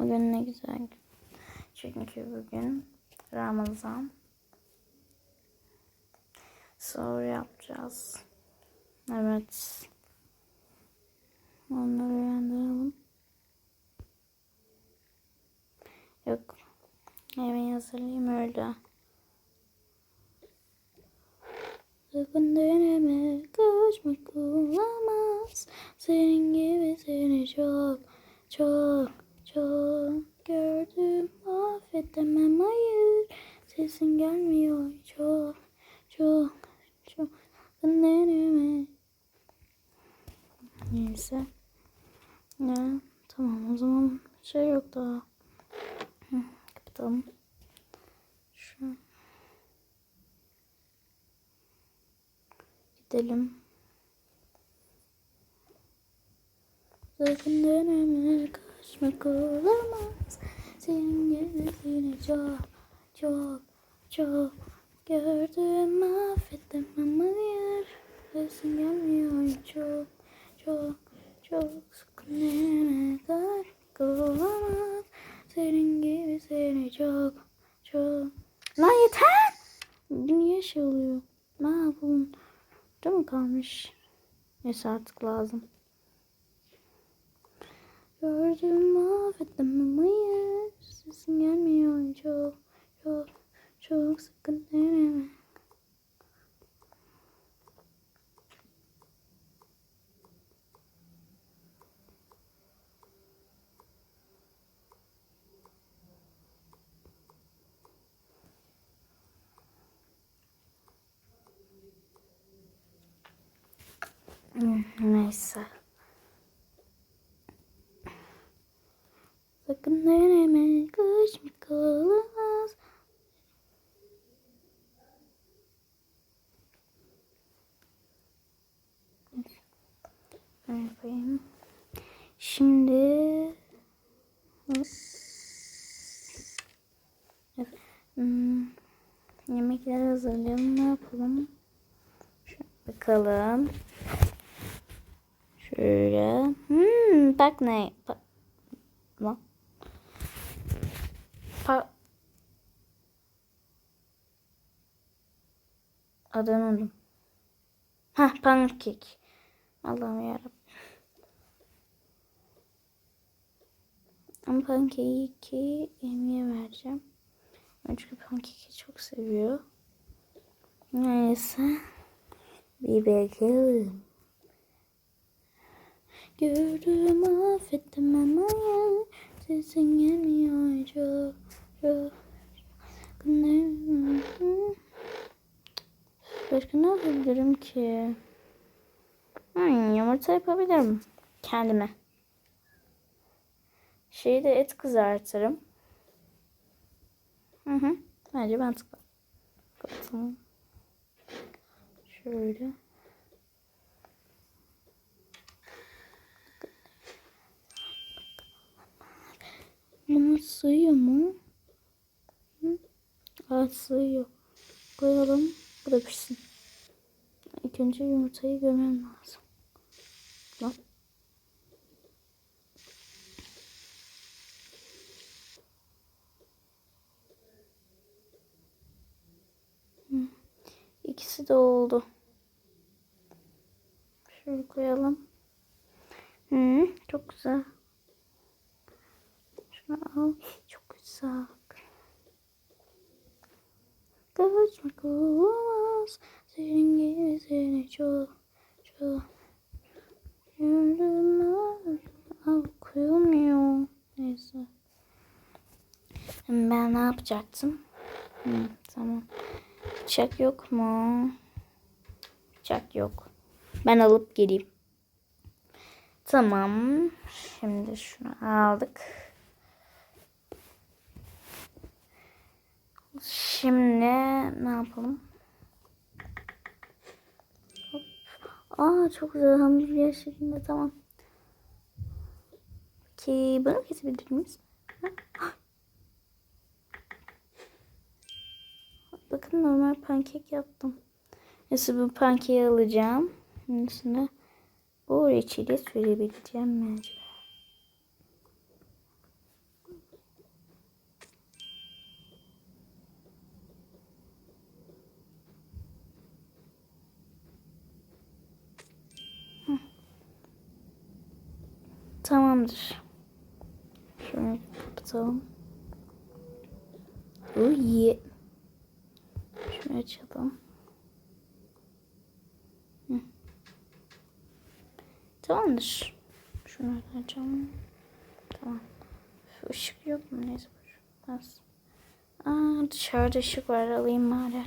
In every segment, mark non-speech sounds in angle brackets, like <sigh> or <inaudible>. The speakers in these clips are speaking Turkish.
Bugün ne güzel gün. Çünkü bugün Ramazan. Sahur yapacağız. Evet. Onları uyandıralım. Yok. Yemeği hazırlayayım öyle. Sakın deneme kaçmak olamaz. Senin gibi seni çok çok çok gördüm. Affedemem hayır. Sesin gelmiyor çok çok çok. Sakın deneme. Neyse. Ya, tamam o zaman şey yok daha. Hı, kapatalım. Şu. Gidelim. Sakın deneme kaçmak olamaz. Senin gibi çok çok çok gördüm affedemem hayır. Sesin gelmiyor çok çok çok sakın deneme kaçmak olamaz. Senin gibi seni çok çok Lan yeter! Niye şey oluyor? Ne yapalım? Değil mi kalmış? Neyse artık lazım. Gördüm affettim hayır. Sesin gelmiyor çok çok çok sıkın deneme. Hmm, Neyse. Sakın deneme kaçmak olamaz. Ne yapayım? Şimdi Hmm, yemekleri hazırlayalım. Ne yapalım? Şöyle bakalım. Şöyle. Hmm, bak ne? Bak. Adını unuttum. Ha, pankek. Allah'ım yarabbim. Ama ki Emi'ye vereceğim. Çünkü pankeki çok seviyor. Neyse. Bir bakalım. Gördüm affettim ama sesin gelmiyor çok çok. Başka ne yapabilirim ki? Hmm, yumurta yapabilirim kendime. Şeyde et kızartırım. Hı hı. Bence mantıklı. Şöyle. Bunu sığıyor mu? Hı? Aa, sığıyor. Koyalım. Bu da pişsin. İlk önce yumurtayı görmem lazım. Hı. İkisi de oldu. Şöyle koyalım. Hı, çok güzel. Şunu al. Çok güzel. Kaçmak olmaz. Senin gibi seni çok çok. Abi koyulmuyor. Neyse. Ben ne yapacaktım? Hı, tamam. Bıçak yok mu? Bıçak yok. Ben alıp geleyim. Tamam. Şimdi şunu aldık. Şimdi ne yapalım? Hop. Aa çok güzel hamburger şeklinde tamam. Peki bunu kesebilir miyiz? <gasps> Bakın normal pankek yaptım. Neyse bu pankeyi alacağım. Üstüne bu reçeli sürebileceğim mi Tamamdır. Şunu kapatalım. Yeah. Şunu açalım. Hı. Tamamdır. Şunu açalım. Tamam. Şu yok mu? Neyse. Az. Aa, dışarıda ışık var. Alayım bari.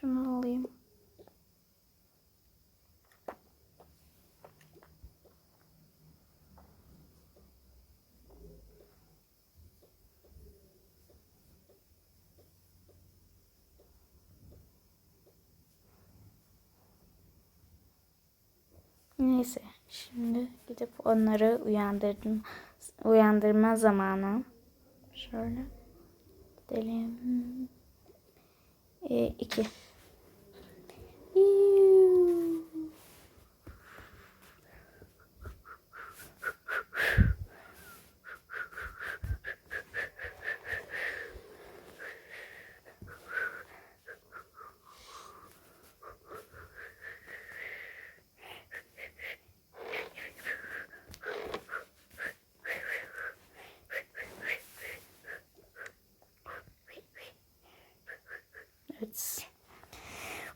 Şunu alayım. Neyse şimdi gidip onları uyandırdım. Uyandırma zamanı. Şöyle gidelim. E, iki.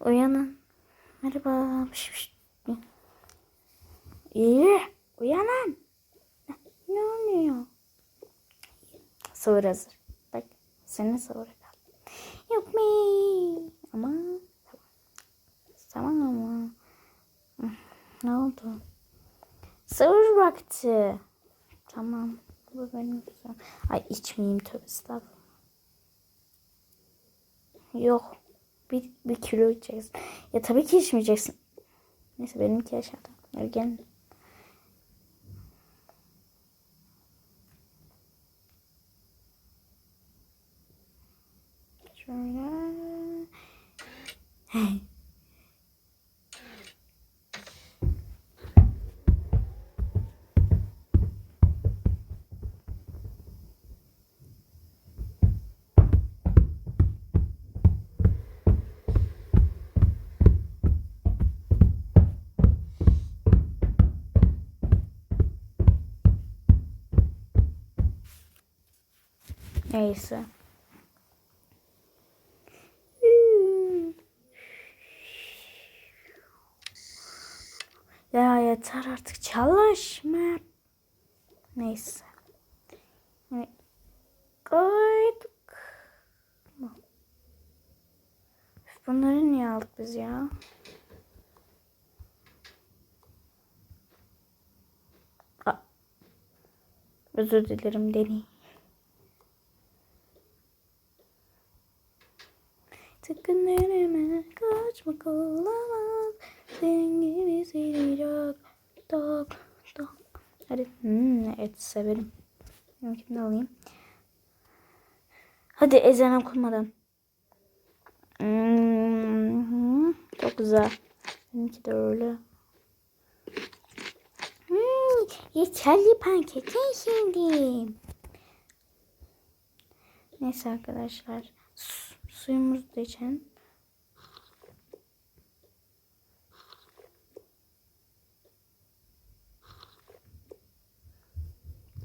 Uyanın. Merhaba. İyi. Uyanın. Ne oluyor? Sahur hazır. Bak senin sahura kal. Yok mi? Ama tamam ama. Ne oldu? Sahur vakti. Tamam. Bu benim güzel. Ay içmeyeyim tövbe estağfurullah. Yok. Bir, bir kilo içeceksin. Ya tabii ki içmeyeceksin. Neyse benimki aşağıda. Gel. Şöyle. Neyse. Ya yeter artık çalışma. Neyse. Evet. Koyduk. Bunları niye aldık biz ya? Özür dilerim Deni. Tıkınlarıma kaçmak olamaz. Senin gibi seni çok çok çok. Hadi hmm, et severim. Benimkini alayım. Hadi ezan okunmadan. Hmm, çok güzel. Benimki de öyle. Hmm, yeterli pankek ye şimdi. Neyse arkadaşlar. Su- Suyumuzu da içelim.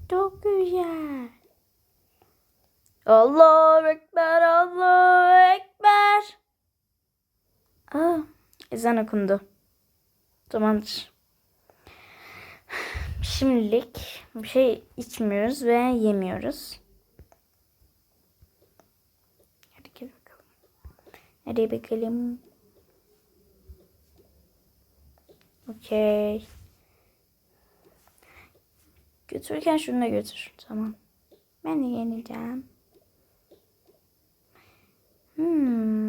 Çok güzel. Allahu Ekber, Allahu Ekber. Aa, ezan okundu. Tamamdır. Şimdilik bir şey içmiyoruz ve yemiyoruz. Hadi gel bakalım. Hadi bakalım. Okey. Götürürken şunu da götür. Tamam. Ben de yeneceğim. Hmm.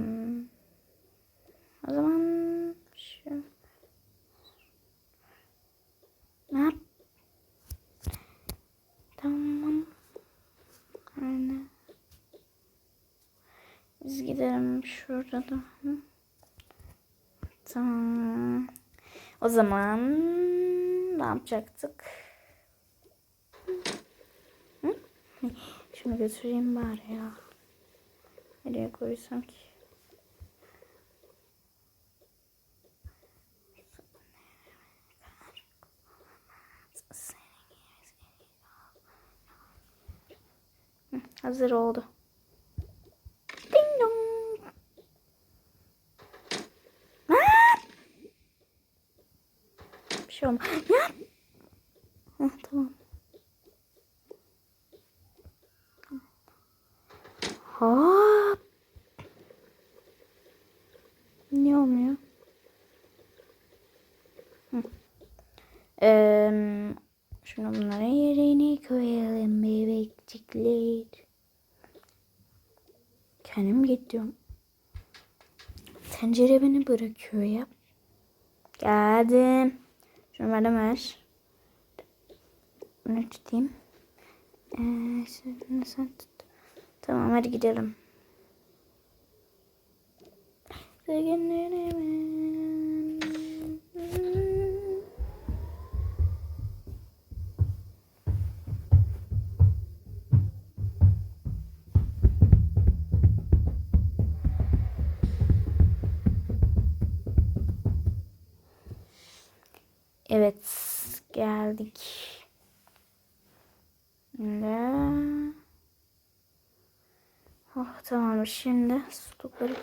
Şurada da. Tamam. O zaman ne yapacaktık? Hı? Şunu götüreyim bari ya. Nereye koysam ki? Hazır oldu. Olmaz. Ya. Heh, tamam. Hop. Niye olmuyor? Hı. Eee, şunu bunların yerine koyalım bebekçikler. Kendim gidiyorum. Tencere beni bırakıyor ya. Geldim. Bana ver. Bunu tutayım. Ee, sen tut. Tamam hadi gidelim. Sevgililerimin- geldik. Ve... Oh tamam şimdi stokları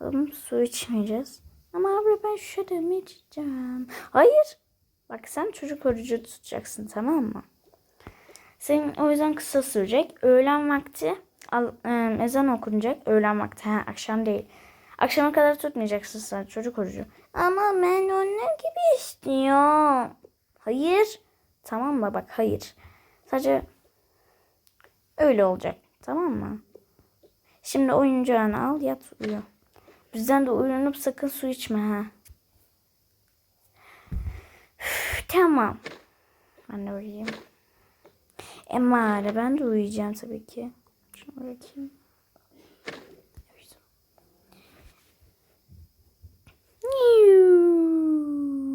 alalım su içmeyeceğiz. Ama abi ben şöyle içeceğim. Hayır. Bak sen çocuk orucu tutacaksın tamam mı? Senin o yüzden kısa sürecek. Öğlen vakti e, ezan okunacak. Öğlen vakti ha, akşam değil. Akşama kadar tutmayacaksın sen çocuk orucu. Ama ben onun gibi istiyorum. Hayır. Tamam mı? Bak hayır. Sadece öyle olacak. Tamam mı? Şimdi oyuncağını al yat uyu. Bizden de uyanıp sakın su içme ha. Üf, tamam. Ben de uyuyayım. Ama ben de uyuyacağım tabii ki. Şunu bırakayım. Niu.